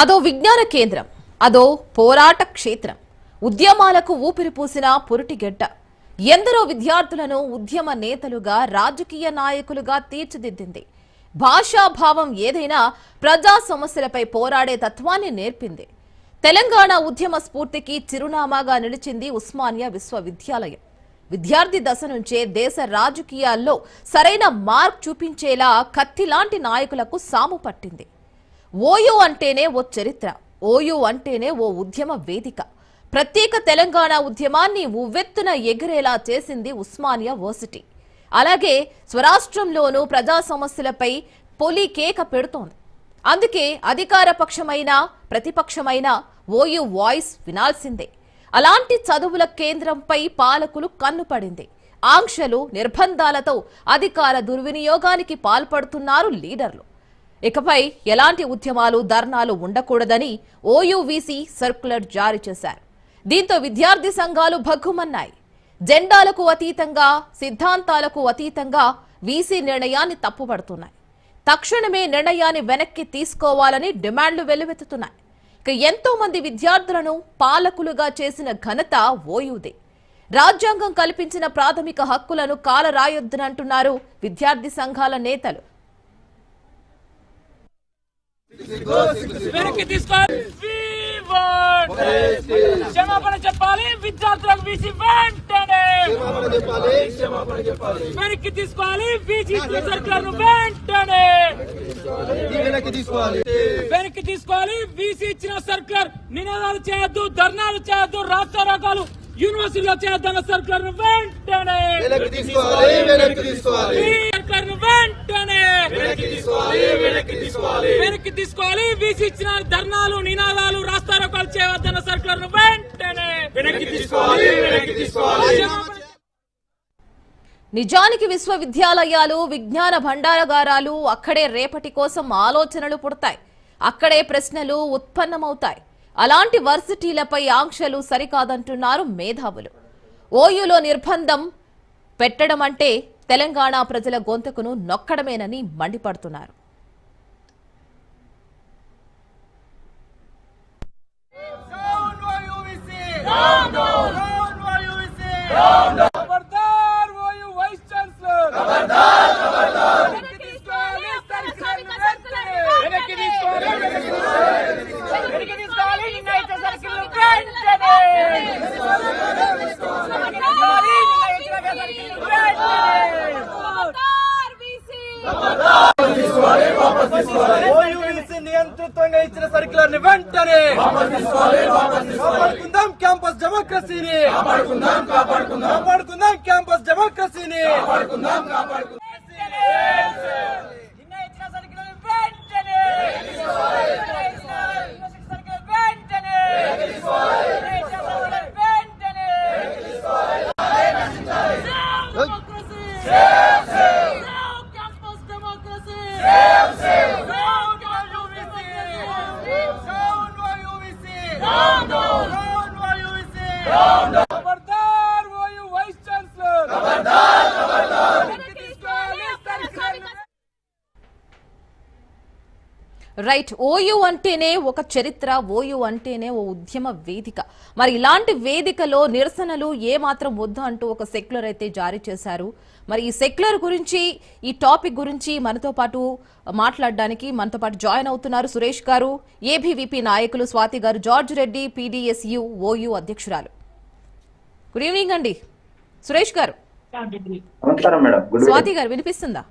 అదో విజ్ఞాన కేంద్రం అదో పోరాట క్షేత్రం. ఉద్యమాలకు ఊపిరి పూసిన పురిటిగడ్డ ఎందరో విద్యార్థులను ఉద్యమ నేతలుగా రాజకీయ నాయకులుగా తీర్చిదిద్దింది. భాషాభావం ఏదైనా ప్రజా సమస్యలపై పోరాడే తత్వాన్ని నేర్పింది. తెలంగాణ ఉద్యమ స్ఫూర్తికి చిరునామాగా నిలిచింది ఉస్మానియా విశ్వవిద్యాలయం. విద్యార్థి దశ నుంచే దేశ రాజకీయాల్లో సరైన మార్క్ చూపించేలా కత్తిలాంటి నాయకులకు సాము పట్టింది. ఓయూ అంటేనే ఓ చరిత్ర ఓయూ అంటేనే ఓ ఉద్యమ వేదిక. ప్రత్యేక తెలంగాణ ఉద్యమాన్ని ఉవ్వెత్తున ఎగిరేలా చేసింది ఉస్మానియా వర్సిటీ. అలాగే స్వరాష్ట్రంలోనూ ప్రజా సమస్యలపై పొలి కేక పెడుతోంది. అందుకే అధికార పక్షమైన ప్రతిపక్షమైన ఓయూ వాయిస్ వినాల్సిందే. అలాంటి చదువుల కేంద్రంపై పాలకులు కన్నుపడింది ఆంక్షలు నిర్బంధాలతో అధికార దుర్వినియోగానికి పాల్పడుతున్నారు లీడర్లు. ఇకపై ఎలాంటి ఉద్యమాలు ధర్నాలు ఉండకూడదని ఓయూవీసీ సర్క్యులర్ జారీ చేశారు. దీంతో విద్యార్థి సంఘాలు భగ్గుమన్నాయి. జెండాలకు అతీతంగా సిద్ధాంతాలకు అతీతంగా వీసీ నిర్ణయాన్ని తప్పుపడుతున్నాయి. తక్షణమే నిర్ణయాన్ని వెనక్కి తీసుకోవాలని డిమాండ్లు వెల్లువెత్తుతున్నాయి. ఇక ఎంతో మంది విద్యార్థులను పాలకులుగా చేసిన ఘనత ఓయూదే రాజ్యాంగం కల్పించిన ప్రాథమిక హక్కులను కాలరాయొద్దునంటున్నారు విద్యార్థి సంఘాల నేతలు. వెనక్కి తీసుకోవాలి. క్షమాపణ చెప్పాలి. విద్యార్థులకు వీసి వెంటనే! వెనక్కి తీసుకోవాలి. వీసీ సర్కులర్ వెంటనే! వెనక్కి తీసుకోవాలి. వీసీ ఇచ్చిన సర్కులర్ నినాదాలు చేయొద్దు ధర్నాలు చేయొద్దు రాష్ట్ర రకాలు యూనివర్సిటీలో చేయొద్దు అన్న సర్కులర్ వెంటనే! సర్కులర్ వెంటనే వెనక్కి తీసుకోవాలి వెనక్కి తీసుకోవాలి. వెనక్కి తీసుకోవాలి వీసీ ఇచ్చిన ధర్నాలు నినాదాలు రాస్తారోకాలు చేయవద్దన్న సర్కులర్ వెంటనే వెనక్కి తీసుకోవాలి వెనక్కి తీసుకోవాలి. నిజానికి విశ్వవిద్యాలయాలు విజ్ఞాన భండారగారాలు అక్కడే రేపటి కోసం ఆలోచనలు పుడతాయి. అక్కడే ప్రశ్నలు ఉత్పన్నమవుతాయి. అలాంటి వర్సిటీలపై ఆంక్షలు సరికాదంటున్నారు మేధావులు. ఓయూలో నిర్బంధం పెట్టడం అంటే తెలంగాణ ప్రజల గొంతుకును నొక్కడమేనని మండిపడుతున్నారు వెనక్కి తీసుకోవాలి వెనక్కి తీసుకోవాలి నియంత్రితంగా ఇచ్చిన సర్క్యులర్ని వెంటనే కాపాడుకుందాం. క్యాంపస్ డెమోక్రసీని కాపాడుకుందాం క్యాంపస్ డెమోక్రసీని నిన్న ఇచ్చిన సర్కిల్ వెంటనే నిన్న ఇచ్చిన సర్కిల్ వెంటనే నిన్న ఇచ్చిన సర్కిల్ వెంటనే ఖబర్దార్ ఓయూ వైస్ ఛాన్సలర్ ఖబర్దార్ ఖబర్దార్ వెనక్కి తీసుకోవాలి సర్కిల్ రైట్ ఓయూ అంటేనే ఒక చరిత్ర ఓయూ అంటేనే ఓ ఉద్యమ వేదిక. మరి ఇలాంటి వేదికలో నిరసనలు ఏ మాత్రం వద్దు అంటూ ఒక సెక్యులర్ అయితే జారీ చేశారు. మరి ఈ సెక్యులర్ గురించి ఈ టాపిక్ గురించి మనతో పాటు మాట్లాడడానికి మనతో పాటు జాయిన్ అవుతున్నారు సురేష్ గారు ఏబీవీపీ నాయకులు Swathi garu George Reddy PDSU OU అధ్యక్షురాలు. గుడ్ ఈవినింగ్ అండి. సురేష్ గారు. నమస్కారం మేడం. గుడ్ స్వాతి గారు వినిపిస్తుందా?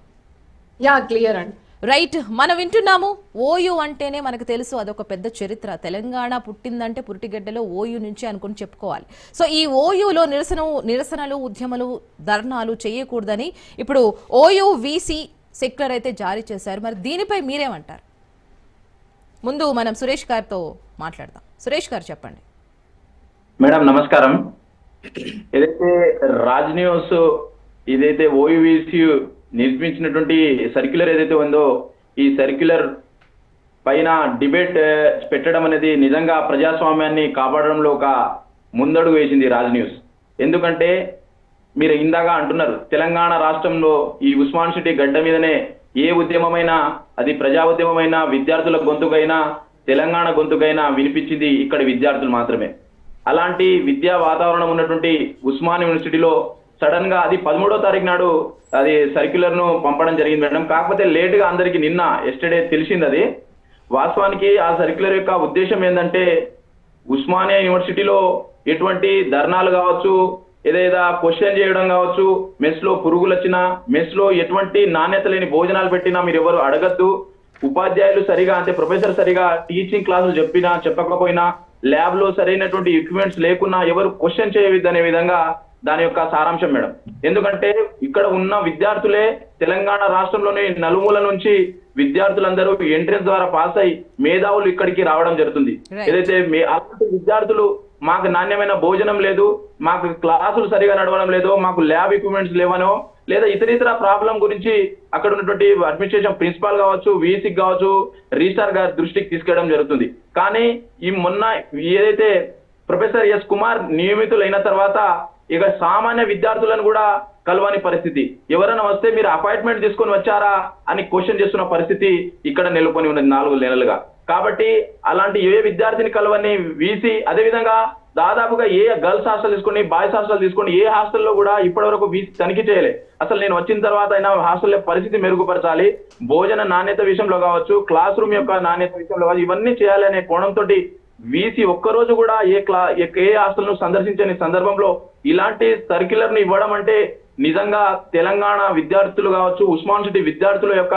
యా క్లియర్ అండి. రైట్ మనం వింటున్నాము. ఓయూ అంటేనే మనకు తెలుసు అదొక పెద్ద చరిత్ర. తెలంగాణ పుట్టిందంటే పురిటిగడ్డలో ఓయూ నుంచి అనుకుని చెప్పుకోవాలి. సో ఈ ఓయూలో నిరసన నిరసనలు ఉద్యమాలు ధర్నాలు చేయకూడదని ఇప్పుడు ఓయూ వీసీ సెక్యులర్ అయితే జారీ చేశారు. మరి దీనిపై మీరేమంటారు? ముందు మనం సురేష్ గారితో మాట్లాడదాం. సురేష్ గారు చెప్పండి. మేడం నమస్కారం. ఏదైతే రాజ్ న్యూస్ ఇదైతే ఓయూవీసీ నిర్మించినటువంటి సర్క్యులర్ ఏదైతే ఉందో ఈ సర్క్యులర్ పైన డిబేట్ పెట్టడం అనేది నిజంగా ప్రజాస్వామ్యాన్ని కాపాడడంలో ఒక ముందడుగు వేసింది రాజ్ న్యూస్. ఎందుకంటే మీరు ఇందాక అంటున్నారు తెలంగాణ రాష్ట్రంలో ఈ ఉస్మాన్ సిటీ గడ్డ మీదనే ఏ ఉద్యమమైనా అది ప్రజా ఉద్యమమైనా విద్యార్థుల గొంతుకైనా తెలంగాణ గొంతుకైనా వినిపించింది ఇక్కడ విద్యార్థులు మాత్రమే. అలాంటి విద్యా వాతావరణం ఉన్నటువంటి ఉస్మాన్ యూనివర్సిటీలో సడన్గా అది పదమూడో తారీఖు నాడు అది సర్క్యులర్ను పంపడం జరిగింది మేడం. కాకపోతే లేట్గా అందరికి నిన్న ఎస్టర్డే తెలిసింది అది. వాస్తవానికి ఆ సర్క్యులర్ యొక్క ఉద్దేశం ఏంటంటే ఉస్మానియా యూనివర్సిటీలో ఎటువంటి ధర్నాలు కావచ్చు ఏదైనా క్వశ్చన్ చేయడం కావచ్చు మెస్లో పురుగులు వచ్చినా మెస్లో ఎటువంటి నాణ్యత లేని భోజనాలు పెట్టినా మీరు ఎవరు అడగద్దు. ఉపాధ్యాయులు సరిగా అంటే ప్రొఫెసర్ సరిగా టీచింగ్ క్లాసులు చెప్పినా చెప్పకపోయినా ల్యాబ్లో సరైనటువంటి ఎక్విప్మెంట్స్ లేకున్నా ఎవరు క్వశ్చన్ చేయవద్దు అనే విధంగా దాని యొక్క సారాంశం మేడం. ఎందుకంటే ఇక్కడ ఉన్న విద్యార్థులే తెలంగాణ రాష్ట్రంలోని నలుమూల నుంచి విద్యార్థులందరూ ఎంట్రెన్స్ ద్వారా పాస్ అయి మేధావులు ఇక్కడికి రావడం జరుగుతుంది. ఏదైతే అలాంటి విద్యార్థులు మాకు నాణ్యమైన భోజనం లేదు మాకు క్లాసులు సరిగా నడవడం లేదు మాకు ల్యాబ్ ఎక్విప్మెంట్స్ లేవనో లేదా ఇతర ఇతర ప్రాబ్లం గురించి అక్కడ ఉన్నటువంటి అడ్మినిస్ట్రేషన్ ప్రిన్సిపాల్ కావచ్చు వీసీ కావచ్చు రిజిస్టార్ గారి దృష్టికి తీసుకెళ్ళడం జరుగుతుంది. కానీ ఈ మొన్న ఏదైతే ప్రొఫెసర్ ఎస్ కుమార్ నియమితులైన తర్వాత ఇక సామాన్య విద్యార్థులను కూడా కలవని పరిస్థితి. ఎవరైనా వస్తే మీరు అపాయింట్మెంట్ తీసుకొని వచ్చారా అని క్వశ్చన్ చేస్తున్న పరిస్థితి ఇక్కడ నెలకొని ఉన్నది నాలుగు నెలలుగా. కాబట్టి అలాంటి ఏ విద్యార్థిని కలవని వీసీ అదే విధంగా దాదాపుగా ఏ గర్ల్స్ హాస్టల్ తీసుకొని బాయ్స్ హాస్టల్ తీసుకొని ఏ హాస్టల్లో కూడా ఇప్పటి వరకు వీసీ తనిఖీ చేయలే. అసలు నేను వచ్చిన తర్వాత అయినా హాస్టల్ పరిస్థితి మెరుగుపరచాలి. భోజన నాణ్యత విషయంలో కావచ్చు క్లాస్ రూమ్ యొక్క నాణ్యత విషయంలో కావచ్చు ఇవన్నీ చేయాలి అనే కోణంతో వీసీ ఒక్కరోజు కూడా ఏ క్లా ఏ- ఆస్తులను సందర్శించని సందర్భంలో ఇలాంటి సర్క్యులర్ను ఇవ్వడం అంటే నిజంగా తెలంగాణ విద్యార్థులు కావచ్చు ఉస్మాన్ సిటీ విద్యార్థుల యొక్క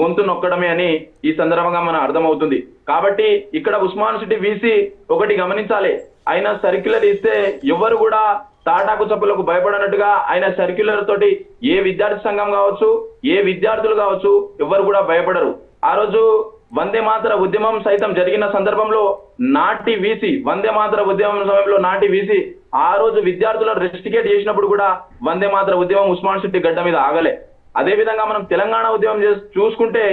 గొంతు నొక్కడమే అని ఈ సందర్భంగా మనం అర్థమవుతుంది. కాబట్టి ఇక్కడ ఉస్మాన్ సిటీ వీసీ ఒకటి గమనించాలి. ఆయన సర్క్యులర్ ఇస్తే ఎవరు కూడా తాటాకు చప్పులకు భయపడినట్టుగా ఆయన సర్క్యులర్ తోటి ఏ విద్యార్థి సంఘం కావచ్చు ఏ విద్యార్థులు కావచ్చు ఎవరు కూడా భయపడరు. ఆ రోజు వందే మాతర ఉద్యమం సైతం జరిగిన సందర్భంలో నాటి వీసి వందే మాతర ఉద్యమం సమయంలో నాటి వీసి ఆ రోజు విద్యార్థులను రెస్టికేట్ చేసినప్పుడు కూడా వందే మాతర ఉద్యమం ఉస్మాన్ సిటీ గడ్డ మీద ఆగలే. అదే విధంగా మనం తెలంగాణ ఉద్యమం చేసి చూసుకుంటే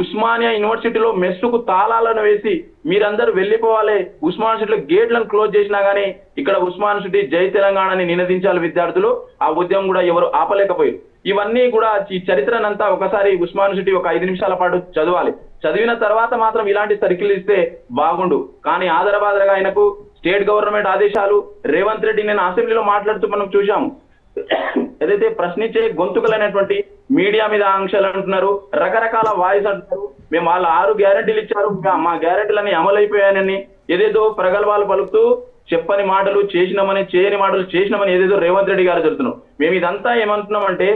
ఉస్మానియా యూనివర్సిటీలో మెస్సుకు తాళాలను వేసి మీరందరూ వెళ్ళిపోవాలి ఉస్మాన్ సిటీలో గేట్లను క్లోజ్ చేసినా గానీ ఇక్కడ ఉస్మాన్ సిటీ జై తెలంగాణని నినదించాలి విద్యార్థులు ఆ ఉద్యమం కూడా ఎవరు ఆపలేకపోయారు. ఇవన్నీ కూడా ఈ చరిత్రనంతా ఒకసారి ఉస్మాన్ సిటీ ఒక ఐదు నిమిషాల పాటు చదవాలి. చదివిన తర్వాత మాత్రం ఇలాంటి సర్కిల్ ఇస్తే బాగుండు. కానీ ఆదరబాదరగా ఆయనకు స్టేట్ గవర్నమెంట్ ఆదేశాలు రేవంత్ రెడ్డి నేను అసెంబ్లీలో మాట్లాడుతూ మనం చూశాము. ఏదైతే ప్రశ్నించే గొంతుకలైనటువంటి మీడియా మీద ఆంక్షలు అంటున్నారు రకరకాల వాయిస్ అంటున్నారు మేము వాళ్ళ ఆరు గ్యారంటీలు ఇచ్చారు మా- గ్యారంటీలన్నీ అమలు అయిపోయానని ఏదేదో ప్రగల్భాలు పలుకుతూ చెప్పని మాటలు చేసినామని చేయని మాటలు చేసినామని ఏదేదో రేవంత్ రెడ్డి గారు చెబుతున్నాం మేము ఇదంతా ఏమంటున్నామంటే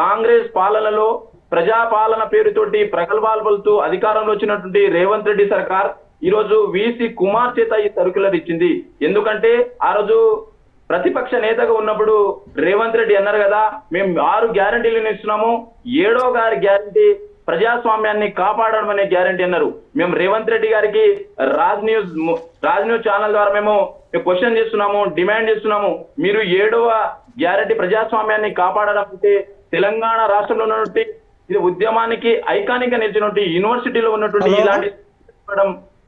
కాంగ్రెస్ పాలనలో ప్రజాపాలన పేరుతోటి ప్రగల్భాలు పలుతూ అధికారంలో వచ్చినటువంటి రేవంత్ రెడ్డి సర్కార్ ఈ రోజు వీసీ కుమార్ చేత ఈ సర్క్యులర్ ఇచ్చింది ఎందుకంటే ఆ రోజు ప్రతిపక్ష నేతగా ఉన్నప్పుడు రేవంత్ రెడ్డి అన్నారు కదా మేము ఆరు గ్యారంటీలను ఇస్తున్నాము ఏడో గారి గ్యారంటీ ప్రజాస్వామ్యాన్ని కాపాడడం అనే గ్యారంటీ అన్నారు. మేము రేవంత్ రెడ్డి గారికి Raj news Raj news channel ద్వారా మేము క్వశ్చన్ చేస్తున్నాము డిమాండ్ చేస్తున్నాము. మీరు ఏడవ గ్యారంటీ ప్రజాస్వామ్యాన్ని కాపాడడం అంటే తెలంగాణ రాష్ట్రంలో ఉన్నటువంటి ఇది ఉద్యమానికి ఐకానిక్గా నిలిచినటువంటి యూనివర్సిటీలో ఉన్నటువంటి ఇలాంటి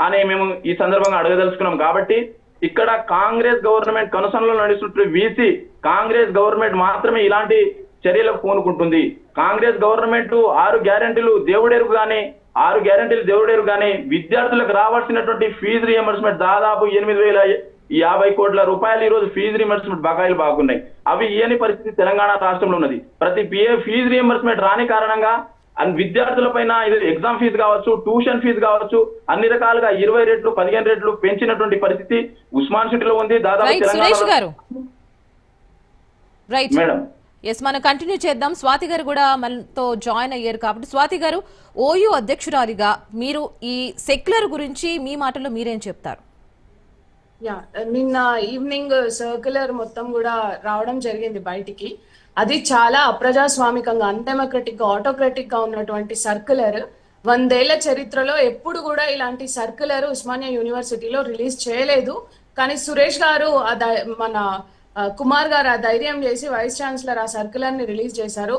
అని మేము ఈ సందర్భంగా అడగదలుచుకున్నాం. కాబట్టి ఇక్కడ కాంగ్రెస్ గవర్నమెంట్ కనుసనలో నడుస్తున్న వీసీ కాంగ్రెస్ గవర్నమెంట్ మాత్రమే ఇలాంటి చర్యలకు పూనుకుంటుంది. కాంగ్రెస్ గవర్నమెంట్ ఆరు గ్యారెంటీలు దేవుడెరుగు గానీ ఆరు గ్యారెంటీలు దేవుడెరు గానీ విద్యార్థులకు రావాల్సినటువంటి ఫీజు రియంబర్స్మెంట్ దాదాపు ఎనిమిది వేల యాభై కోట్ల రూపాయలు ఈ రోజు ఫీజు రియంబర్స్మెంట్ బకాయిలు బాగున్నాయి. అవి ఇయని పరిస్థితి తెలంగాణ రాష్ట్రంలో ఉన్నది. ప్రతి పిఏ ఫీజు రియంబర్స్మెంట్ రాని కారణంగా విద్యార్థుల పైన ఇది ఎగ్జామ్ ఫీజు కావచ్చు ట్యూషన్ ఫీజు కావచ్చు అన్ని రకాలుగా ఇరవై రెట్లు పదిహేను రెట్లు పెంచినటువంటి పరిస్థితి ఉస్మాన్ సిటీలో ఉంది. దాదాపు తెలంగాణ మేడం. ఎస్ మనం కంటిన్యూ చేద్దాం. స్వాతి గారు కూడా మనతో జాయిన్ అయ్యారు కాబట్టి. స్వాతి గారు ఓయూ అధ్యక్షురాలిగా మీరు ఈ సెక్యులర్ గురించి మీ మాటల్లో మీరేం చెప్తారు? యా నిన్న ఈవినింగ్ సర్క్యులర్ మొత్తం కూడా రావడం జరిగింది బయటికి. అది చాలా అప్రజాస్వామికంగా అన్డెమోక్రటిక్గా ఆటోక్రటిక్గా ఉన్నటువంటి సర్క్యులర్ వందేళ్ళ చరిత్రలో ఎప్పుడు కూడా ఇలాంటి సర్క్యులర్ ఉస్మానియా యూనివర్సిటీలో రిలీజ్ చేయలేదు. కానీ సురేష్ గారు ఆ మన కుమార్ గారు ఆ ధైర్యం చేసి వైస్ ఛాన్సలర్ ఆ సర్క్యులర్ని రిలీజ్ చేశారు.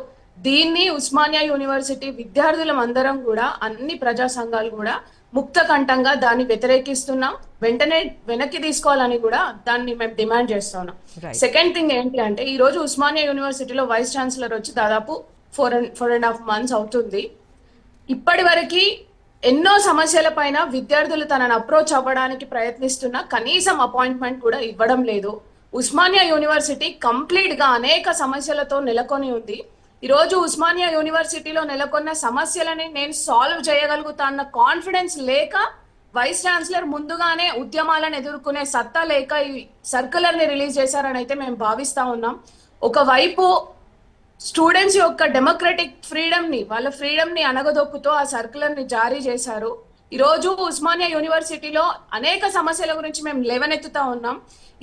దీన్ని ఉస్మానియా యూనివర్సిటీ విద్యార్థులం అందరం కూడా అన్ని ప్రజా సంఘాలు కూడా ముక్త కంఠంగా దాన్ని వ్యతిరేకిస్తున్నాం. వెంటనే వెనక్కి తీసుకోవాలని కూడా దాన్ని మేము డిమాండ్ చేస్తున్నాం. సెకండ్ థింగ్ ఏంటి అంటే ఈ రోజు ఉస్మానియా యూనివర్సిటీలో వైస్ ఛాన్సలర్ వచ్చి దాదాపు four and four and half months అవుతుంది. ఇప్పటి వరకు ఎన్నో సమస్యల పైన విద్యార్థులు తనను అప్రోచ్ అవ్వడానికి ప్రయత్నిస్తున్నా కనీసం అపాయింట్మెంట్ కూడా ఇవ్వడం లేదు. ఉస్మానియా యూనివర్సిటీ కంప్లీట్గా అనేక సమస్యలతో నెలకొని ఉంది. ఈరోజు ఉస్మానియా యూనివర్సిటీలో నెలకొన్న సమస్యలని నేను సాల్వ్ చేయగలుగుతా అన్న కాన్ఫిడెన్స్ లేక వైస్ ఛాన్సలర్ ముందుగానే ఉద్యమాలను ఎదుర్కొనే సత్తా లేక ఈ సర్కులర్ని రిలీజ్ చేశారని అయితే మేము భావిస్తా ఉన్నాం. ఒకవైపు స్టూడెంట్స్ యొక్క డెమోక్రటిక్ ఫ్రీడమ్ని వాళ్ళ ఫ్రీడమ్ని అనగదొక్కుతూ ఆ సర్కులర్ని జారీ చేశారు. ఈరోజు ఉస్మానియా యూనివర్సిటీలో అనేక సమస్యల గురించి మేము లేవనెత్తుతా ఉన్నాం.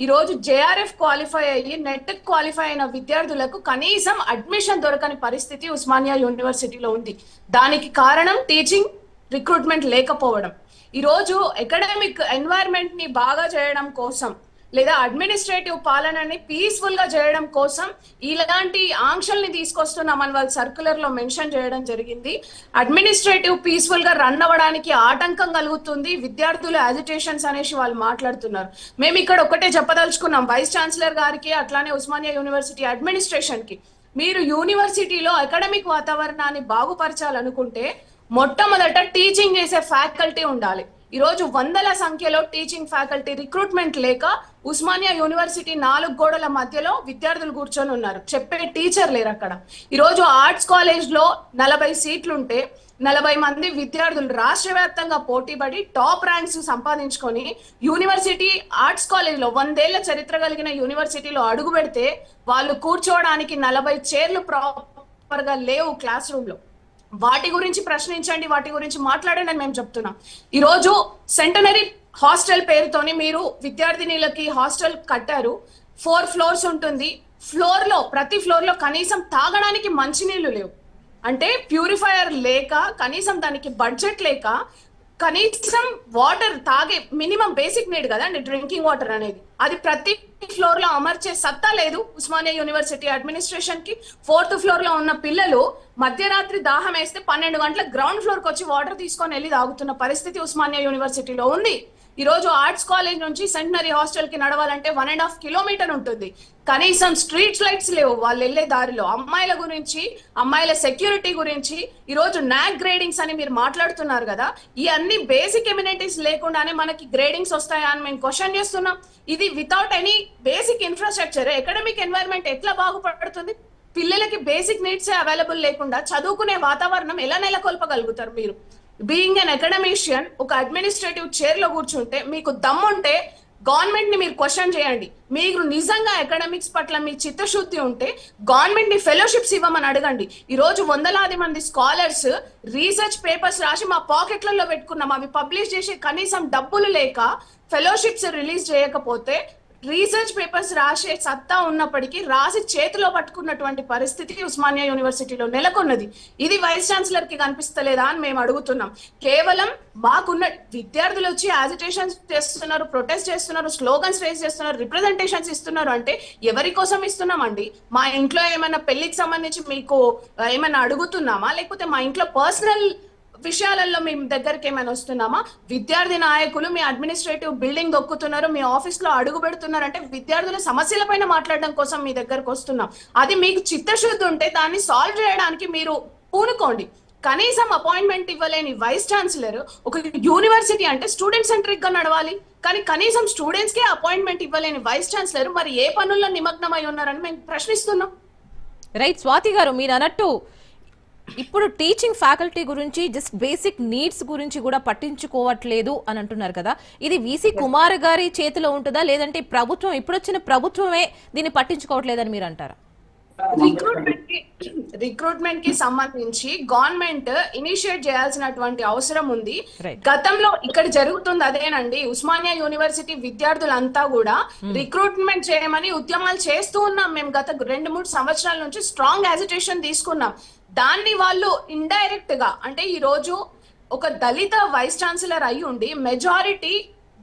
ఈరోజు జేఆర్ఎఫ్ క్వాలిఫై అయ్యి నెట్ క్వాలిఫై అయిన విద్యార్థులకు కనీసం అడ్మిషన్ దొరకని పరిస్థితి ఉస్మానియా యూనివర్సిటీలో ఉంది. దానికి కారణం టీచింగ్ రిక్రూట్మెంట్ లేకపోవడం. ఈరోజు అకాడమిక్ ఎన్వైరన్మెంట్ని బాగా చేయడం కోసం లేదా అడ్మినిస్ట్రేటివ్ పాలనని పీస్ఫుల్గా చేయడం కోసం ఇలాంటి ఆంక్షల్ని తీసుకొస్తున్నామని వాళ్ళు సర్క్యులర్లో మెన్షన్ చేయడం జరిగింది. అడ్మినిస్ట్రేటివ్ పీస్ఫుల్గా రన్ అవ్వడానికి ఆటంకం కలుగుతుంది. విద్యార్థుల అజిటేషన్స్ అనేసి వాళ్ళు మాట్లాడుతున్నారు. మేము ఇక్కడ ఒకటే చెప్పదలుచుకున్నాం. వైస్ ఛాన్సలర్ గారికి అట్లానే ఉస్మానియా యూనివర్సిటీ అడ్మినిస్ట్రేషన్కి. మీరు యూనివర్సిటీలో అకాడమిక్ వాతావరణాన్ని బాగుపరచాలనుకుంటే మొట్టమొదట టీచింగ్ చేసే ఫ్యాకల్టీ ఉండాలి. ఈ రోజు వందల సంఖ్యలో టీచింగ్ ఫ్యాకల్టీ రిక్రూట్మెంట్ లేక ఉస్మానియా యూనివర్సిటీ నాలుగు గోడల మధ్యలో విద్యార్థులు కూర్చొని ఉన్నారు. చెప్పే టీచర్ లేరు అక్కడ. ఈ రోజు ఆర్ట్స్ కాలేజ్లో నలభై సీట్లుంటే నలభై మంది విద్యార్థులు రాష్ట్ర వ్యాప్తంగా పోటీపడి టాప్ ర్యాంక్స్ సంపాదించుకొని యూనివర్సిటీ ఆర్ట్స్ కాలేజ్లో వందేళ్ళ చరిత్ర కలిగిన యూనివర్సిటీలో అడుగు పెడితే వాళ్ళు కూర్చోవడానికి నలభై చైర్లు ప్రాపర్గా లేవు క్లాస్ రూమ్లో. వాటి గురించి ప్రశ్నించండి వాటి గురించి మాట్లాడండి అని మేము చెప్తున్నాం. ఈరోజు సెంటనరీ హాస్టల్ పేరుతోని మీరు విద్యార్థినీలకి హాస్టల్ కట్టారు. ఫోర్ ఫ్లోర్స్ ఉంటుంది. ఫ్లోర్లో ప్రతి ఫ్లోర్లో కనీసం తాగడానికి మంచినీళ్ళు లేవు. అంటే ప్యూరిఫైయర్ లేక కనీసం దానికి బడ్జెట్ లేక కనీసం వాటర్ తాగే మినిమం బేసిక్ నీడ్ కదండి డ్రింకింగ్ వాటర్ అనేది. అది ప్రతి ఫ్లోర్లో అమర్చే సత్తా లేదు. ఉస్మానియా యూనివర్సిటీ అడ్మినిస్ట్రేషన్కి ఫోర్త్ ఫ్లోర్లో ఉన్న పిల్లలు మధ్యరాత్రి దాహం వేస్తే పన్నెండు గంటల గ్రౌండ్ ఫ్లోర్కి వచ్చి వాటర్ తీసుకొని వెళ్ళి తాగుతున్న పరిస్థితి ఉస్మానియా యూనివర్సిటీలో ఉంది. ఈ రోజు ఆర్ట్స్ కాలేజ్ నుంచి సెంటనరీ హాస్టల్కి నడవాలంటే వన్ అండ్ హాఫ్ కిలోమీటర్ ఉంటుంది. కనీసం స్ట్రీట్ లైట్స్ లేవు. వాళ్ళు వెళ్ళే దారిలో అమ్మాయిల గురించి అమ్మాయిల సెక్యూరిటీ గురించి ఈ రోజు నాక్ గ్రేడింగ్స్ అని మీరు మాట్లాడుతున్నారు కదా. ఈ అన్ని బేసిక్ ఎమ్యూనిటీస్ లేకుండానే మనకి గ్రేడింగ్స్ వస్తాయా అని మేము క్వశ్చన్ చేస్తున్నాం. ఇది without any basic infrastructure academic environment ఎట్లా బాగుపడుతుంది? పిల్లలకి బేసిక్ నీడ్స్ అవైలబుల్ లేకుండా చదువుకునే వాతావరణం ఎలా నెలకొల్పగలుగుతారు మీరు? బీయింగ్ అన్ అకాడమిషియన్ ఒక అడ్మినిస్ట్రేటివ్ చైర్లో కూర్చుంటే మీకు దమ్ముంటే గవర్నమెంట్ని మీరు క్వశ్చన్ చేయండి. మీరు నిజంగా అకాడమిక్స్ పట్ల మీ చిత్తశుద్ధి ఉంటే గవర్నమెంట్ని ఫెలోషిప్స్ ఇవ్వమని అడగండి. ఈ రోజు వందలాది మంది స్కాలర్స్ రీసెర్చ్ పేపర్స్ రాసి మా పాకెట్లలో పెట్టుకున్నాం. అవి పబ్లిష్ చేసే కనీసం డబ్బులు లేక ఫెలోషిప్స్ రిలీజ్ చేయకపోతే రీసెర్చ్ పేపర్స్ రాసే సత్తా ఉన్నప్పటికీ రాసి చేతిలో పట్టుకున్నటువంటి పరిస్థితి ఉస్మానియా యూనివర్సిటీలో నెలకొన్నది. ఇది వైస్ ఛాన్సలర్కి కనిపిస్తలేదా అని మేము అడుగుతున్నాం. కేవలం మాకున్న విద్యార్థులు వచ్చి యాజిటేషన్స్ చేస్తున్నారు ప్రొటెస్ట్ చేస్తున్నారు స్లోగన్స్ రేస్ చేస్తున్నారు రిప్రజెంటేషన్స్ ఇస్తున్నారు అంటే ఎవరి కోసం ఇస్తున్నామండి? మా ఇంట్లో ఏమైనా పెళ్ళికి సంబంధించి మీకు ఏమైనా అడుగుతున్నామా? లేకపోతే మా ఇంట్లో పర్సనల్ విషయాలలో మీ దగ్గరికి ఏమైనా వస్తున్నామా? విద్యార్థి నాయకులు మీ అడ్మినిస్ట్రేటివ్ బిల్డింగ్ దొక్కుతున్నారు మీ ఆఫీస్లో అడుగు పెడుతున్నారు అంటే విద్యార్థుల సమస్యల పైన మాట్లాడడం కోసం మీ దగ్గరకు వస్తున్నాం. అది మీకు చిత్తశుద్ధి ఉంటే దాన్ని సాల్వ్ చేయడానికి మీరు పూనుకోండి. కనీసం అపాయింట్మెంట్ ఇవ్వలేని వైస్ ఛాన్సలర్ ఒక యూనివర్సిటీ అంటే స్టూడెంట్ సెంట్రిక్గా నడవాలి. కానీ కనీసం స్టూడెంట్స్ కే అపాయింట్మెంట్ ఇవ్వలేని వైస్ ఛాన్సలర్ మరి ఏ పనుల్లో నిమగ్నమై ఉన్నారని మేము ప్రశ్నిస్తున్నాం. రైట్ స్వాతి గారు మీరు అన్నట్టు ఇప్పుడు టీచింగ్ ఫ్యాకల్టీ గురించి జస్ట్ బేసిక్ నీడ్స్ గురించి కూడా పట్టించుకోవట్లేదు అని అంటున్నారు కదా. ఇది వీసీ కుమార్ గారి చేతిలో ఉంటుందా? లేదంటే ప్రభుత్వం ఇప్పుడు వచ్చిన ప్రభుత్వమే దీన్ని పట్టించుకోవట్లేదని మీరు అంటారా? రిక్రూట్మెంట్కి రిక్రూట్మెంట్కి సంబంధించి గవర్నమెంట్ ఇనిషియేట్ చేయాల్సినటువంటి అవసరం ఉంది. గతంలో ఇక్కడ జరుగుతుంది అదేనండి. ఉస్మానియా యూనివర్సిటీ విద్యార్థులంతా కూడా రిక్రూట్మెంట్ చేయమని ఉద్యమాలు చేస్తూ ఉన్నాం మేము గత రెండు మూడు సంవత్సరాల నుంచి స్ట్రాంగ్ యాజిటేషన్ తీసుకున్నాం. దాన్ని వాళ్ళు ఇండైరెక్ట్గా అంటే ఈ రోజు ఒక దళిత వైస్ ఛాన్సలర్ అయి ఉండి మెజారిటీ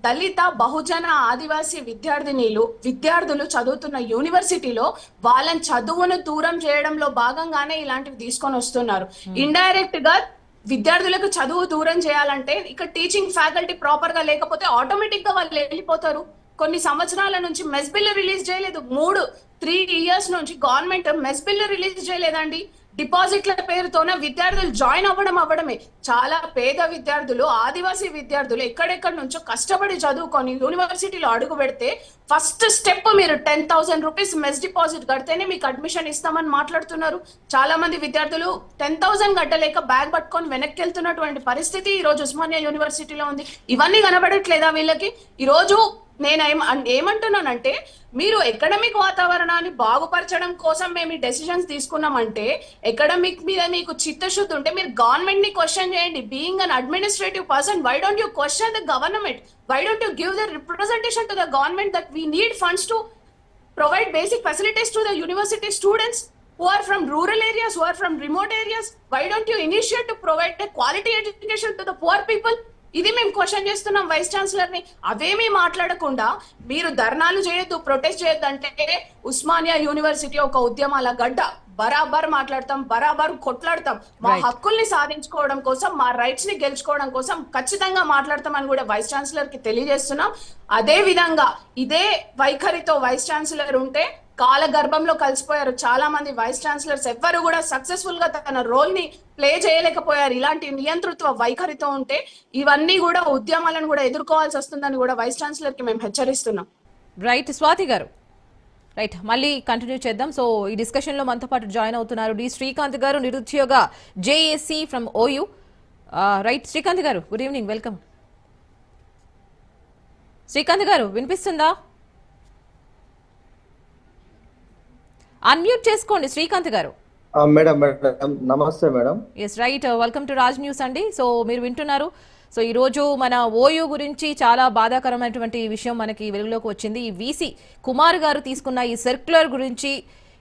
దళిత బహుజన ఆదివాసీ విద్యార్థినీలు విద్యార్థులు చదువుతున్న యూనివర్సిటీలో వాళ్ళని చదువును దూరం చేయడంలో భాగంగానే ఇలాంటివి తీసుకొని వస్తున్నారు. ఇండైరెక్ట్గా విద్యార్థులకు చదువు దూరం చేయాలంటే ఇక్కడ టీచింగ్ ఫ్యాకల్టీ ప్రాపర్గా లేకపోతే ఆటోమేటిక్గా వాళ్ళు వెళ్ళిపోతారు. కొన్ని సంవత్సరాల నుంచి మెస్ బిల్ రిలీజ్ చేయలేదు. మూడు త్రీ ఇయర్స్ నుంచి గవర్నమెంట్ మెస్ బిల్ రిలీజ్ చేయలేదండి. డిపాజిట్ల పేరుతోనే విద్యార్థులు జాయిన్ అవ్వడం అవ్వడమే. చాలా పేద విద్యార్థులు ఆదివాసీ విద్యార్థులు ఎక్కడెక్కడి నుంచో కష్టపడి చదువుకొని యూనివర్సిటీలో అడుగు పెడితే ఫస్ట్ స్టెప్ మీరు ten thousand rupees mess deposit కడితేనే మీకు అడ్మిషన్ ఇస్తామని మాట్లాడుతున్నారు. చాలా మంది విద్యార్థులు టెన్ థౌసండ్ కట్టలేక బ్యాగ్ పట్టుకొని వెనక్కి వెళ్తున్నటువంటి పరిస్థితి ఈ రోజు ఉస్మానియా యూనివర్సిటీలో ఉంది. ఇవన్నీ కనబడట్లేదా వీళ్ళకి? ఈ రోజు నేను ఏం ఏమంటున్నానంటే మీరు ఎకడమిక్ వాతావరణాన్ని బాగుపరచడం కోసం మేము డెసిషన్స్ తీసుకున్నామంటే ఎకడమిక్ మీద మీకు చిత్తశుద్ధి ఉంటే మీరు గవర్నమెంట్ని క్వశ్చన్ చేయండి being an administrative person why don't you question the government why don't you give the representation to the government that we need funds to provide basic facilities to the university students who are from rural areas, who are from remote areas? Why don't you initiate to provide a quality education to the poor people? ఇది మేము question చేస్తున్నాం vice ఛాన్సలర్ని అవేమీ మాట్లాడకుండా మీరు ధర్నాలు చేయొద్దు protest చేయొద్దు అంటే ఉస్మానియా యూనివర్సిటీ ఒక ఉద్యమాల గడ్డ. బరాబర్ మాట్లాడతాం బరాబర్ కొట్లాడతాం. మా. హక్కుల్ని సాధించుకోవడం కోసం మా రైట్స్ని గెలుచుకోవడం కోసం ఖచ్చితంగా మాట్లాడతామని కూడా వైస్ ఛాన్సలర్కి తెలియజేస్తున్నాం. అదే విధంగా ఇదే వైఖరితో వైస్ ఛాన్సలర్ ఉంటే కాల గర్భంలో కలిసిపోయారు. చాలా మంది వైస్ ఛాన్సలర్స్ ఎవ్వరు కూడా సక్సెస్ఫుల్గా తన రోల్ని ప్లే చేయలేకపోయారు. ఇలాంటి నియంతృత్వ వైఖరితో ఉంటే ఇవన్నీ కూడా ఉద్యమాలను కూడా ఎదుర్కోవాల్సి వస్తుందని కూడా వైస్ ఛాన్సలర్కి మేము హెచ్చరిస్తున్నాం. రైట్ స్వాతి గారు. రైట్ మళ్ళీ కంటిన్యూ చేద్దాం. సో ఈ డిస్కషన్లో మనతో పాటు జాయిన్ అవుతున్నారు డి శ్రీకాంత్ గారు నిరుద్యోగ JAC from OU right Srikanth garu good evening welcome Srikanth గారు వినిపిస్తుందా? అన్మ్యూట్ చేసుకోండి శ్రీకాంత్ గారు. మేడం మేడం నమస్తే madam. Yes right welcome to Raj news అండి. సో మీరు వింటున్నారు. సో ఈ రోజు మన ఓయూ గురించి చాలా బాధాకరమైనటువంటి విషయం మనకి వెలుగులోకి వచ్చింది. ఈ వీసీ కుమార్ గారు తీసుకున్న ఈ సర్క్యులర్ గురించి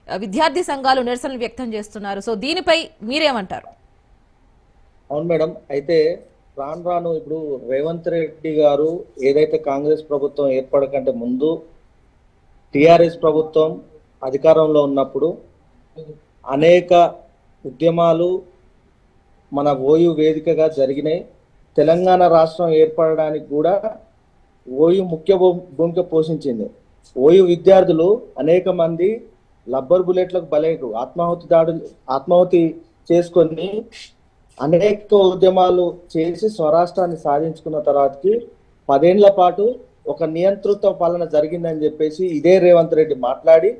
ఆ, విద్యార్థి సంఘాలు నిరసనలు వ్యక్తం చేస్తున్నారు. సో దీనిపై మీరేమంటారు? అవును మేడం. అయితే రాను రాను ఇప్పుడు రేవంత్ రెడ్డి గారు ఏదైతే కాంగ్రెస్ ప్రభుత్వం ఏర్పడకంటే ముందు టిఆర్ఎస్ ప్రభుత్వం అధికారంలో ఉన్నప్పుడు అనేక ఉద్యమాలు మన ఓయు వేదికగా జరిగినాయి. తెలంగాణ రాష్ట్రం ఏర్పడడానికి కూడా ఓయు ముఖ్య భూ- భూమిక పోషించింది. ఓయు విద్యార్థులు అనేక మంది లబ్బర్ బుల్లెట్లకు బలైరు ఆత్మాహుతి దాడులు ఆత్మాహుతి చేసుకొని అనేక ఉద్యమాలు చేసి స్వరాష్ట్రాన్ని సాధించుకున్న తర్వాతకి పదేళ్ళ పాటు ఒక నియంతృత్వ పాలన జరిగిందని చెప్పేసి ఇదే రేవంత్ రెడ్డి మాట్లాడి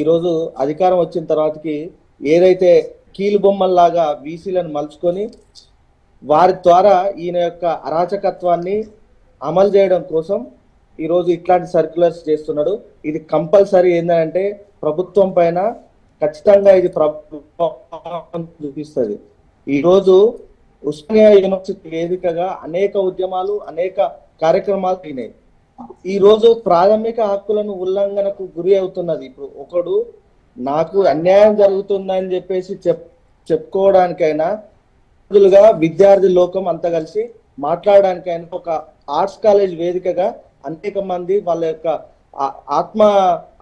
ఈరోజు అధికారం వచ్చిన తర్వాతకి ఏదైతే కీలు బొమ్మల్లాగా వీసీలను మలుచుకొని వారి ద్వారా ఈయన యొక్క అరాచకత్వాన్ని అమలు చేయడం కోసం ఈరోజు ఇట్లాంటి సర్క్యులర్స్ చేస్తున్నాడు. ఇది కంపల్సరీ ఏంటంటే ప్రభుత్వం పైన ఖచ్చితంగా ఇది ప్రభావం చూపిస్తుంది. ఈరోజు ఉస్మానియా యూనివర్సిటీ వేదికగా అనేక ఉద్యమాలు అనేక కార్యక్రమాలు అయినాయి ఈ రోజు ప్రాథమిక హక్కులను ఉల్లంఘనకు గురి అవుతున్నది. ఇప్పుడు ఒకడు నాకు అన్యాయం జరుగుతుందని చెప్పేసి చెప్ చెప్పుకోవడానికైనా బదులుగా విద్యార్థి లోకం అంతా కలిసి మాట్లాడడానికైనా ఒక ఆర్ట్స్ కాలేజ్ వేదికగా అనేక మంది వాళ్ళ యొక్క ఆ- ఆత్మ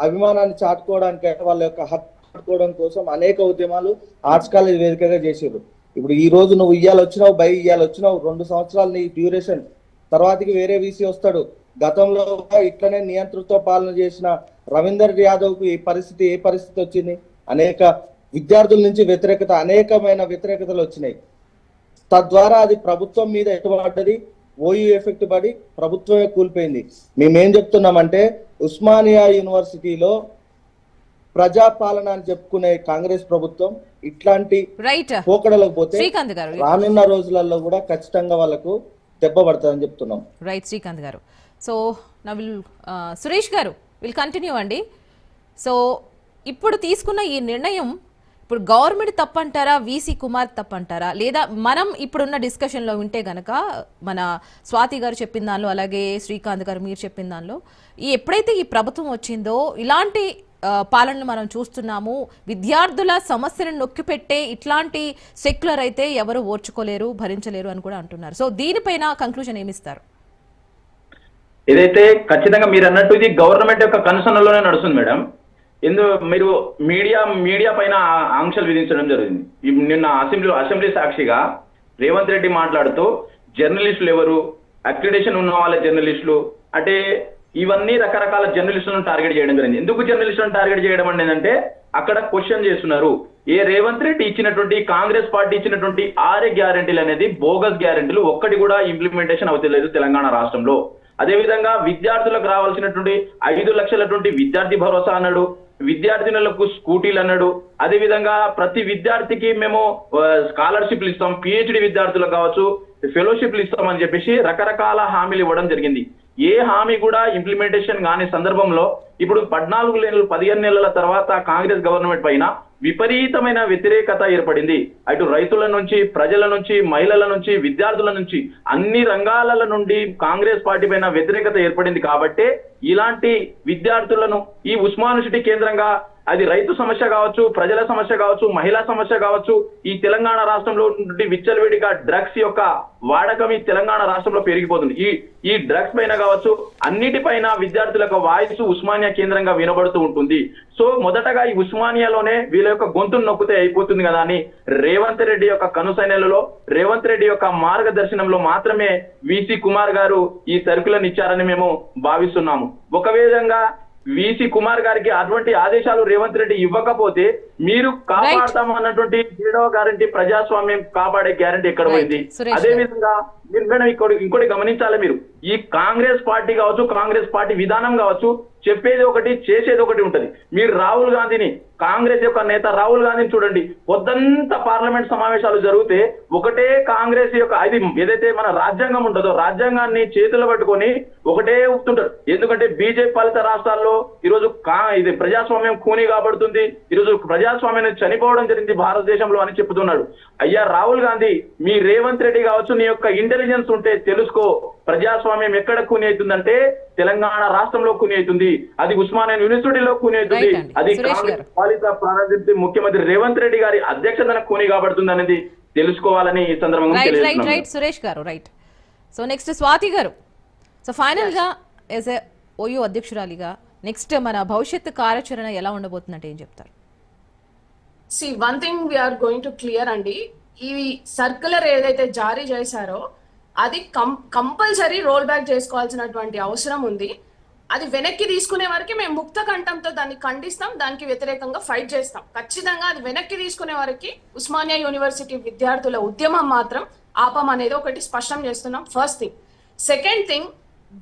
అభిమానాన్ని చాటుకోవడానికైనా వాళ్ళ యొక్క హక్కు చాటుకోవడం కోసం అనేక ఉద్యమాలు ఆర్ట్స్ కాలేజ్ వేదికగా చేసారు ఇప్పుడు ఈ రోజు నువ్వు ఇయ్యాలి వచ్చినావు బై ఇయ్యాలి వచ్చినావు రెండు సంవత్సరాలు నీ డ్యూరేషన్ తర్వాతకి వేరే వీసీ వస్తాడు. గతంలో ఇట్లనే నియంతృత్వ పాలన చేసిన రవీందర్ యాదవ్కు ఈ పరిస్థితి ఏ పరిస్థితి వచ్చింది? అనేక విద్యార్థుల నుంచి వ్యతిరేకత అనేకమైన వ్యతిరేకతలు వచ్చినాయి. తద్వారా అది ప్రభుత్వం మీద ఎటుపడ్డది ఓయూ ఎఫెక్ట్ పడి ప్రభుత్వమే కూలిపోయింది. మేమేం చెప్తున్నామంటే ఉస్మానియా యూనివర్సిటీలో ప్రజాపాలన అని చెప్పుకునే కాంగ్రెస్ ప్రభుత్వం ఇట్లాంటి పోకడలకు పోతే రానున్న రోజులలో కూడా ఖచ్చితంగా వాళ్ళకు దెబ్బ పడుతుందని చెప్తున్నాం. రైట్ శ్రీకాంత్ గారు. సో నా విల్ సురేష్ గారు విల్ కంటిన్యూ అండి. సో ఇప్పుడు తీసుకున్న ఈ నిర్ణయం ఇప్పుడు గవర్నమెంట్ తప్పంటారా వీసీ కుమార్ తప్పంటారా? లేదా మనం ఇప్పుడున్న డిస్కషన్లో వింటే గనక మన స్వాతి గారు చెప్పిన దానిలో అలాగే శ్రీకాంత్ గారు మీరు చెప్పిన దానిలో ఈ ఎప్పుడైతే ఈ ప్రభుత్వం వచ్చిందో ఇలాంటి పాలనను మనం చూస్తున్నాము. విద్యార్థుల సమస్యలను నొక్కిపెట్టే ఇట్లాంటి సెక్యులర్ అయితే ఎవరు ఓర్చుకోలేరు భరించలేరు అని కూడా అంటున్నారు. సో దీనిపైన కంక్లూజన్ ఏమిస్తారు? ఏదైతే ఖచ్చితంగా మీరు అన్నట్టు ఇది గవర్నమెంట్ యొక్క కన్సర్న్లోనే నడుస్తుంది మేడం. ఎందు మీరు మీడియా మీడియా పైన ఆంక్షలు విధించడం జరిగింది. నిన్న అసెంబ్లీ అసెంబ్లీ సాక్షిగా రేవంత్ రెడ్డి మాట్లాడుతూ జర్నలిస్టులు ఎవరు అక్రిడేషన్ ఉన్న వాళ్ళ జర్నలిస్టులు అంటే ఇవన్నీ రకరకాల జర్నలిస్టులను టార్గెట్ చేయడం జరిగింది. ఎందుకు జర్నలిస్టులను టార్గెట్ చేయడం అనేది అక్కడ క్వశ్చన్ చేస్తున్నారు. ఏ రేవంత్ రెడ్డి ఇచ్చినటువంటి కాంగ్రెస్ పార్టీ ఇచ్చినటువంటి ఆరే గ్యారెంటీలు అనేది బోగస్ గ్యారెంటీలు. ఒక్కటి కూడా ఇంప్లిమెంటేషన్ అవుతలేదు తెలంగాణ రాష్ట్రంలో. అదేవిధంగా విద్యార్థులకు రావాల్సినటువంటి ఐదు లక్షలటువంటి విద్యార్థి భరోసా అన్నాడు. విద్యార్థినులకు స్కూటీలు అన్నాడు. అదే విధంగా ప్రతి విద్యార్థికి మేము స్కాలర్షిప్లు ఇస్తాం. పిహెచ్డి విద్యార్థులకు కావచ్చు ఫెలోషిప్లు ఇస్తామని చెప్పేసి రకరకాల హామీలు ఇవ్వడం జరిగింది. ఏ హామీ కూడా ఇంప్లిమెంటేషన్ కాని సందర్భంలో ఇప్పుడు పద్నాలుగు నెలలు పదిహేను నెలల తర్వాత కాంగ్రెస్ గవర్నమెంట్ పైన విపరీతమైన వ్యతిరేకత ఏర్పడింది. అటు రైతుల నుంచి ప్రజల నుంచి మహిళల నుంచి విద్యార్థుల నుంచి అన్ని రంగాల నుండి కాంగ్రెస్ పార్టీ పైన వ్యతిరేకత ఏర్పడింది కాబట్టే ఇలాంటి విద్యార్థులను ఈ ఉస్మానిసిటీ కేంద్రంగా అది రైతు సమస్య కావచ్చు ప్రజల సమస్య కావచ్చు మహిళా సమస్య కావచ్చు ఈ తెలంగాణ రాష్ట్రంలో నుండి విచ్చలవిడిగా డ్రగ్స్ యొక్క వాడకం ఈ తెలంగాణ రాష్ట్రంలో పెరిగిపోతుంది. ఈ ఈ డ్రగ్స్ పైన కావచ్చు అన్నిటిపైన విద్యార్థులకు వాయిస్ ఉస్మానియా కేంద్రంగా వినబడుతూ ఉంటుంది. సో మొదటగా ఈ ఉస్మానియాలోనే వీళ్ళ యొక్క గొంతును నొక్కితే అయిపోతుంది కదా అని రేవంత్ రెడ్డి యొక్క కనుసైనలలో రేవంత్ రెడ్డి యొక్క మార్గదర్శనంలో మాత్రమే విసి కుమార్ గారు ఈ సరుకులను ఇచ్చారని మేము భావిస్తున్నాము. ఒక విధంగా విసి కుమార్ గారికి అటువంటి ఆదేశాలు రేవంత్ రెడ్డి ఇవ్వకపోతే మీరు కాపాడతాం అన్నటువంటి ఏడవ గ్యారంటీ ప్రజాస్వామ్యం కాపాడే గ్యారంటీ ఎక్కడ. పోయింది అదే. విధంగా మీరు మేడం ఇంకోటి ఇంకోటి గమనించాలి మీరు ఈ కాంగ్రెస్ పార్టీ కావచ్చు కాంగ్రెస్ పార్టీ విధానం కావచ్చు చెప్పేది ఒకటి చేసేది ఒకటి ఉంటుంది. మీరు రాహుల్ గాంధీని కాంగ్రెస్ యొక్క నేత రాహుల్ గాంధీని చూడండి. పొద్దంతా పార్లమెంట్ సమావేశాలు జరిగితే ఒకటే కాంగ్రెస్ యొక్క అది ఏదైతే మన రాజ్యాంగం ఉంటుందో రాజ్యాంగాన్ని చేతులు పట్టుకొని ఒకటే ఊపుతుంటారు ఎందుకంటే బీజేపీ పాలిత రాష్ట్రాల్లో ఈరోజు కా ఇది ప్రజాస్వామ్యం కూనీ కాబడుతుంది. ఈరోజు ప్రజాస్వామ్యం చనిపోవడం జరిగింది భారతదేశంలో అని చెప్తున్నాడు. అయ్యా రాహుల్ గాంధీ మీ రేవంత్ రెడ్డి కావచ్చు నీ యొక్క ఇంటెలిజెన్స్ ఉంటే తెలుసుకో. ప్రజాస్వామ్యం ఎక్కడ కూని అవుతుందంటే తెలంగాణ రాష్ట్రంలో కూని అవుతుంది అది ఉస్మానియా యూనివర్సిటీలో కూని అవుతుంది. అది కాంగ్రెస్. పాలిత ప్రారంభించి ముఖ్యమంత్రి రేవంత్ రెడ్డి గారి అధ్యక్షతన కూని కాబడుతుంది అనేది తెలుసుకోవాలని ఈ సందర్భంగా రైట్ రైట్ తెలియజేస్తున్నాను. Right Suresh garu right. So next Swathi garu. So ఫైనల్గా యాజ్ ఎ ఓయూ అధ్యక్షురాలిగా నెక్స్ట్ మన భవిష్యత్తు కార్యాచరణ ఎలా ఉండబోతుందంటే ఏం చెప్తారు? See one thing we are going to clear అండి. ఈ సర్కులర్ ఏదైతే జారీ చేశారో అది కం కంపల్సరీ రోల్ బ్యాక్ చేసుకోవాల్సినటువంటి అవసరం ఉంది. అది వెనక్కి తీసుకునే వరకు మేము ముక్త కంఠంతో దాన్ని ఖండిస్తాం దానికి వ్యతిరేకంగా ఫైట్ చేస్తాం. ఖచ్చితంగా అది వెనక్కి తీసుకునే వరకు ఉస్మానియా యూనివర్సిటీ విద్యార్థుల ఉద్యమం మాత్రం ఆపం అనేది ఒకటి స్పష్టం చేస్తున్నాం. First thing second thing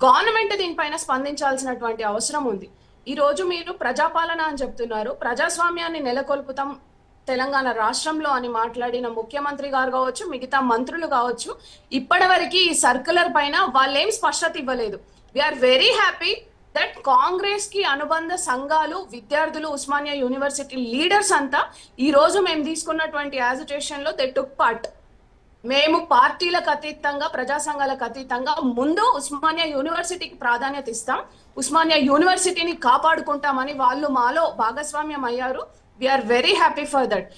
government దీనిపైన స్పందించాల్సినటువంటి అవసరం ఉంది. ఈ రోజు మీరు ప్రజాపాలన అని చెప్తున్నారు. ప్రజాస్వామ్యాన్ని నెలకొల్పుతాం తెలంగాణ రాష్ట్రంలో అని మాట్లాడిన ముఖ్యమంత్రి గారు కావచ్చు మిగతా మంత్రులు కావచ్చు ఇప్పటివరకు ఈ సర్కులర్ పైన వాళ్ళేం స్పష్టత ఇవ్వలేదు. వీఆర్ వెరీ హ్యాపీ దట్ కాంగ్రెస్కి అనుబంధ సంఘాలు విద్యార్థులు ఉస్మానియా యూనివర్సిటీ లీడర్స్ అంతా ఈ రోజు మేము తీసుకున్నటువంటి యాజిటేషన్లో దే టుక్ పార్ట్ మేము పార్టీలకు అతీతంగా ప్రజా సంఘాలకు అతీతంగా ముందు ఉస్మానియా యూనివర్సిటీకి ప్రాధాన్యత ఇస్తాం. ఉస్మానియా యూనివర్సిటీని కాపాడుకుంటామని వాళ్ళు మాలో భాగస్వామ్యం అయ్యారు. We are very happy for that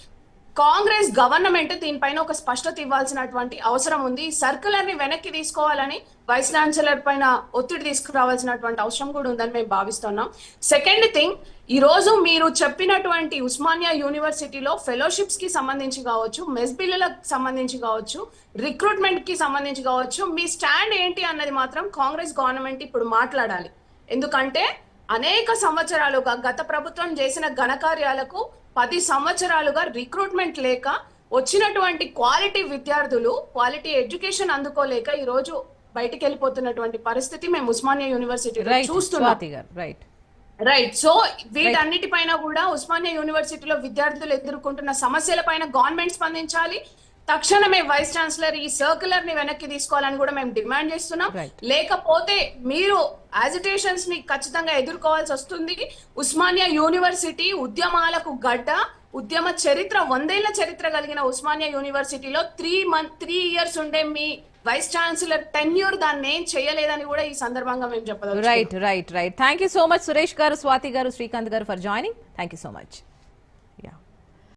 Congress government దీనిపైన ఒక స్పష్టత ఇవ్వాల్సినటువంటి అవసరం ఉంది. సర్కులర్ని వెనక్కి తీసుకోవాలని వైస్ ఛాన్సలర్ పైన ఒత్తిడి తీసుకురావాల్సినటువంటి అవసరం కూడా ఉందని మేము భావిస్తున్నాం. సెకండ్ థింగ్ ఈ రోజు మీరు చెప్పినటువంటి ఉస్మానియా యూనివర్సిటీలో ఫెలోషిప్స్కి సంబంధించి కావచ్చు మెస్ బిల్లులకు సంబంధించి కావచ్చు రిక్రూట్మెంట్కి సంబంధించి కావచ్చు మీ స్టాండ్ ఏంటి అన్నది మాత్రం కాంగ్రెస్ గవర్నమెంట్ ఇప్పుడు మాట్లాడాలి. ఎందుకంటే అనేక సంవత్సరాలుగా గత ప్రభుత్వం చేసిన ఘనకార్యాలకు పది సంవత్సరాలుగా రిక్రూట్మెంట్ లేక వచ్చినటువంటి క్వాలిటీ విద్యార్థులు క్వాలిటీ ఎడ్యుకేషన్ అందుకోలేక ఈ రోజు బయటికి వెళ్ళిపోతున్నటువంటి పరిస్థితి మేము ఉస్మానియా యూనివర్సిటీలో రైట్ చూస్తున్నాం. రైట్ రైట్ సో వీటన్నిటిపైన కూడా ఉస్మానియా యూనివర్సిటీలో విద్యార్థులు ఎదుర్కొంటున్న సమస్యల పైన గవర్నమెంట్ స్పందించాలి తక్షణమే వైస్ ఛాన్సలర్ ఈ సర్క్యులర్ని వెనక్కి తీసుకోవాలని కూడా మేము డిమాండ్ చేస్తున్నాం. లేకపోతే మీరు యాజిటేషన్స్ని ఖచ్చితంగా ఎదుర్కోవాల్సి వస్తుంది. ఉస్మానియా యూనివర్సిటీ ఉద్యమాలకు గడ్డ ఉద్యమ చరిత్ర వందేళ్ళ చరిత్ర కలిగిన ఉస్మానియా యూనివర్సిటీలో త్రీ మంత్ త్రీ ఇయర్స్ ఉండే మీ వైస్ ఛాన్సలర్ టెన్యూర్ దాన్ని ఏం చేయలేదని కూడా ఈ సందర్భంగా మేము చెప్పదలుచుకున్నాం. Right right right thank you so much Suresh garu Swathi garu Srikanth garu for joining thank you so much